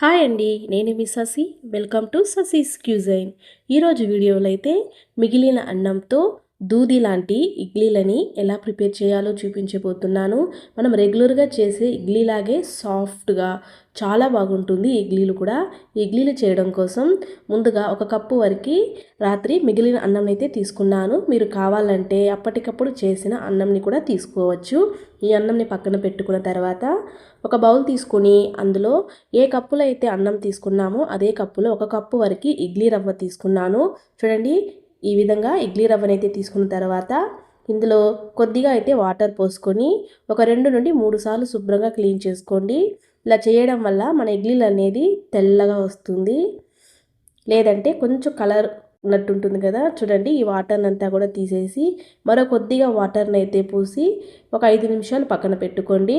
Hi అండి నేను మీ Sasi. Welcome to Sasi's cuisine. ఈరోజు వీడియోలో అయితే మిగిలిన అన్నంతో దూది లాంటి ఇడ్లీలని ఎలా ప్రిపేర్ చేయాలో చూపించబోతున్నాను. మనం రెగ్యులర్గా చేసే ఇడ్లీలాగే సాఫ్ట్గా చాలా బాగుంటుంది ఇడ్లీలు కూడా. ఇడ్లీలు చేయడం కోసం ముందుగా ఒక కప్పు వరకు రాత్రి మిగిలిన అన్నం అయితే తీసుకున్నాను. మీరు కావాలంటే అప్పటికప్పుడు చేసిన అన్నంని కూడా తీసుకోవచ్చు. ఈ అన్నంని పక్కన పెట్టుకున్న తర్వాత ఒక బౌల్ తీసుకొని అందులో ఏ కప్పులో అయితే అన్నం తీసుకున్నామో అదే కప్పులో ఒక కప్పు వరకు ఇడ్లీ రవ్వ తీసుకున్నాను. చూడండి ఈ విధంగా ఇడ్లీ రవ్వనైతే తీసుకున్న తర్వాత ఇందులో కొద్దిగా అయితే వాటర్ పోసుకొని ఒక రెండు నుండి మూడు సార్లు శుభ్రంగా క్లీన్ చేసుకోండి. ఇలా చేయడం వల్ల మన ఇడ్లీలు అనేది తెల్లగా వస్తుంది. లేదంటే కొంచెం కలర్ ఉన్నట్టు ఉంటుంది కదా. చూడండి ఈ వాటర్ని అంతా కూడా తీసేసి మరో కొద్దిగా వాటర్ని అయితే పూసి ఒక ఐదు నిమిషాలు పక్కన పెట్టుకోండి.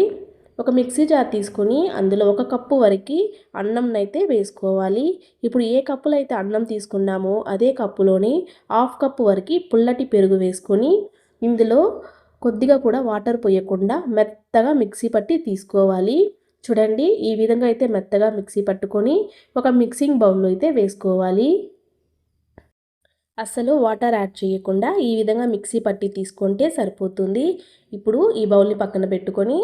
ఒక మిక్సీ జార్ తీసుకొని అందులో ఒక కప్పు వరకు అన్నంనైతే వేసుకోవాలి. ఇప్పుడు ఏ కప్పులో అయితే అన్నం తీసుకున్నామో అదే కప్పులోని హాఫ్ కప్పు వరకు పుల్లటి పెరుగు వేసుకొని ఇందులో కొద్దిగా కూడా వాటర్ పోయకుండా మెత్తగా మిక్సీ పట్టి తీసుకోవాలి. చూడండి ఈ విధంగా అయితే మెత్తగా మిక్సీ పట్టుకొని ఒక మిక్సింగ్ బౌల్లో అయితే వేసుకోవాలి. అస్సలు వాటర్ యాడ్ చేయకుండా ఈ విధంగా మిక్సీ పట్టి తీసుకుంటే సరిపోతుంది. ఇప్పుడు ఈ బౌల్ని పక్కన పెట్టుకొని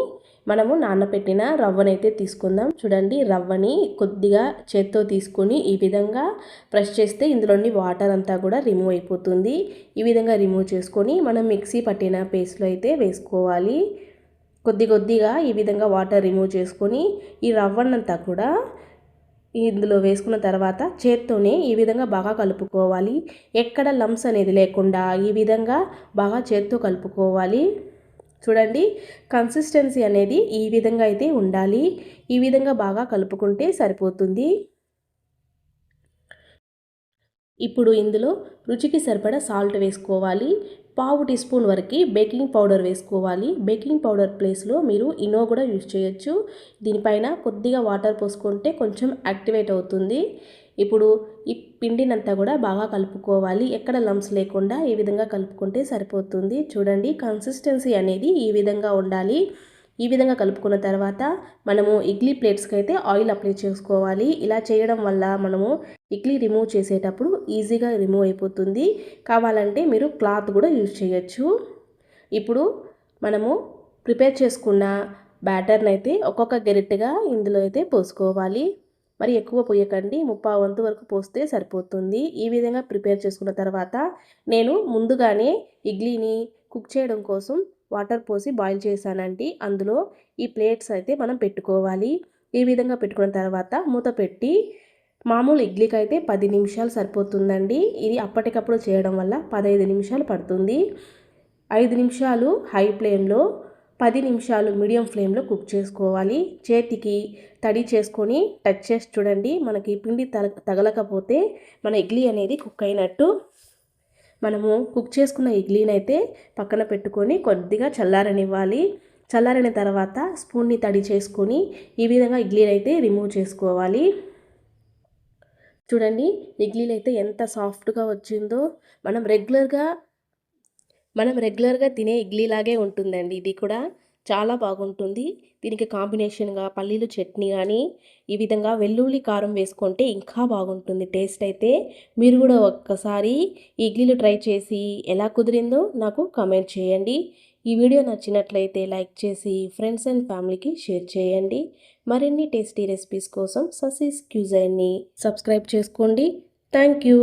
మనము నానబెట్టిన రవ్వనైతే తీసుకుందాం. చూడండి రవ్వని కొద్దిగా చేత్తో తీసుకొని ఈ విధంగా ప్రెస్ చేస్తే ఇందులోని వాటర్ అంతా కూడా రిమూవ్ అయిపోతుంది. ఈ విధంగా రిమూవ్ చేసుకొని మనం మిక్సీ పట్టిన పేస్ట్లో అయితే వేసుకోవాలి. కొద్ది కొద్దిగా ఈ విధంగా వాటర్ రిమూవ్ చేసుకొని ఈ రవ్వనంతా కూడా ఇందులో వేసుకున్న తర్వాత చేత్తోనే ఈ విధంగా బాగా కలుపుకోవాలి. ఎక్కడ లమ్స్ అనేది లేకుండా ఈ విధంగా బాగా చేత్తో కలుపుకోవాలి. చూడండి కన్సిస్టెన్సీ అనేది ఈ విధంగా అయితే ఉండాలి. ఈ విధంగా బాగా కలుపుకుంటే సరిపోతుంది. ఇప్పుడు ఇందులో రుచికి సరిపడా సాల్ట్ వేసుకోవాలి. పావు టీ స్పూన్ వరకు బేకింగ్ పౌడర్ వేసుకోవాలి. బేకింగ్ పౌడర్ ప్లేస్లో మీరు ఇనో కూడా యూజ్ చేయొచ్చు. దీనిపైన కొద్దిగా వాటర్ పోసుకుంటే కొంచెం యాక్టివేట్ అవుతుంది. ఇప్పుడు ఈ పిండినంతా కూడా బాగా కలుపుకోవాలి. ఎక్కడ లంప్స్ లేకుండా ఈ విధంగా కలుపుకుంటే సరిపోతుంది. చూడండి కన్సిస్టెన్సీ అనేది ఈ విధంగా ఉండాలి. ఈ విధంగా కలుపుకున్న తర్వాత మనము ఇడ్లీ ప్లేట్స్కి అయితే ఆయిల్ అప్లై చేసుకోవాలి. ఇలా చేయడం వల్ల మనము ఇడ్లీ రిమూవ్ చేసేటప్పుడు ఈజీగా రిమూవ్ అయిపోతుంది. కావాలంటే మీరు క్లాత్ కూడా యూజ్ చేయొచ్చు. ఇప్పుడు మనము ప్రిపేర్ చేసుకున్న బ్యాటర్ని అయితే ఒక్కొక్క గెరిట్గా ఇందులో అయితే పోసుకోవాలి. మరి ఎక్కువ పోయకండి. ముప్పా వంతు వరకు పోస్తే సరిపోతుంది. ఈ విధంగా ప్రిపేర్ చేసుకున్న తర్వాత నేను ముందుగానే ఇడ్లీని కుక్ చేయడం కోసం వాటర్ పోసి బాయిల్ చేశానండి అందులో ఈ ప్లేట్స్ అయితే మనం పెట్టుకోవాలి. ఈ విధంగా పెట్టుకున్న తర్వాత మూత పెట్టి మామూలు ఇడ్లీకి అయితే పది నిమిషాలు సరిపోతుందండి. ఇది అప్పటికప్పుడు చేయడం వల్ల పదహైదు నిమిషాలు పడుతుంది. ఐదు నిమిషాలు హై ఫ్లేమ్లో పది నిమిషాలు మీడియం ఫ్లేమ్లో కుక్ చేసుకోవాలి. చేతికి తడి చేసుకొని టచ్ చేసి చూడండి మనకి పిండి తగలకపోతే మన ఇడ్లీ అనేది కుక్ అయినట్టు మనము కుక్ చేసుకున్న ఇడ్లీని అయితే పక్కన పెట్టుకొని కొద్దిగా చల్లారనివ్వాలి. చల్లారిన తర్వాత స్పూన్ని తడి చేసుకొని ఈ విధంగా ఇడ్లీని అయితే రిమూవ్ చేసుకోవాలి. చూడండి ఇడ్లీలు అయితే ఎంత సాఫ్ట్గా వచ్చిందో. మనం రెగ్యులర్గా మనం రెగ్యులర్గా తినే ఇడ్లీలాగే ఉంటుందండి ఇది కూడా. చాలా బాగుంటుంది. దీనికి కాంబినేషన్గా పల్లీలు చట్నీ కానీ ఈ విధంగా వెల్లుల్లి కారం వేసుకుంటే ఇంకా బాగుంటుంది. టేస్ట్ అయితే మీరు కూడా ఒక్కసారి ఇడ్లీలు ట్రై చేసి ఎలా కుదిరిందో నాకు కమెంట్ చేయండి. ఈ వీడియో నచ్చినట్లయితే లైక్ చేసి ఫ్రెండ్స్ అండ్ ఫ్యామిలీకి షేర్ చేయండి. మరిన్ని టేస్టీ రెసిపీస్ కోసం ససీస్ క్యూజైన్ని సబ్స్క్రైబ్ చేసుకోండి. Thank you